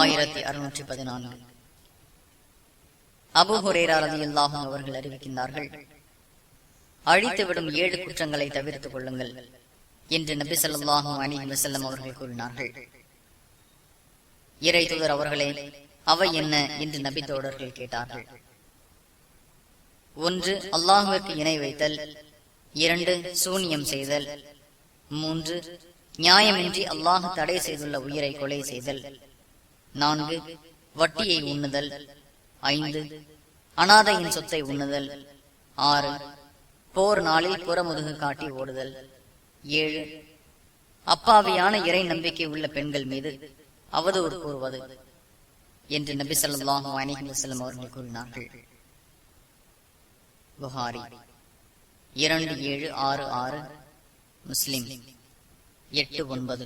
ஆயிரத்தி அறுநூற்றி பதினான்கு. அபு ஹுரேரா இல்லாகும் அவர்கள் அறிவிக்கின்றார்கள் அழித்துவிடும் ஏழு குற்றங்களை தவிர்த்துக் கொள்ளுங்கள் என்று நபி ஸல்லல்லாஹு அணி வசல்லம் அவர்கள் கூறினார்கள். இறை தூதர் அவர்களே அவை என்ன என்று நபி தோடர்கள் கேட்டார்கள். ஒன்று அல்லாஹுவிற்கு இணை வைத்தல். இரண்டு சூனியம் செய்தல். மூன்று நியாயமின்றி அல்லாஹ் தடை செய்துள்ள உயிரை கொலை செய்தல். நான்கு வட்டியை உண்ணுதல். ஐந்து அனாதையின் சொத்தை உண்ணுதல். ஆறு போர் நாளில் புறமுதுகு காட்டி ஓடுதல். ஏழு அப்பாவியான இறை நம்பிக்கை உள்ள பெண்கள் மீது அவதூறு கூறுவது என்று நபி ஸல்லல்லாஹு அலைஹி வஸல்லம் அவர்கள் கூறினார்கள். புகாரி இரண்டு ஏழு ஆறு ஆறு முஸ்லிம் எட்டு ஒன்பது.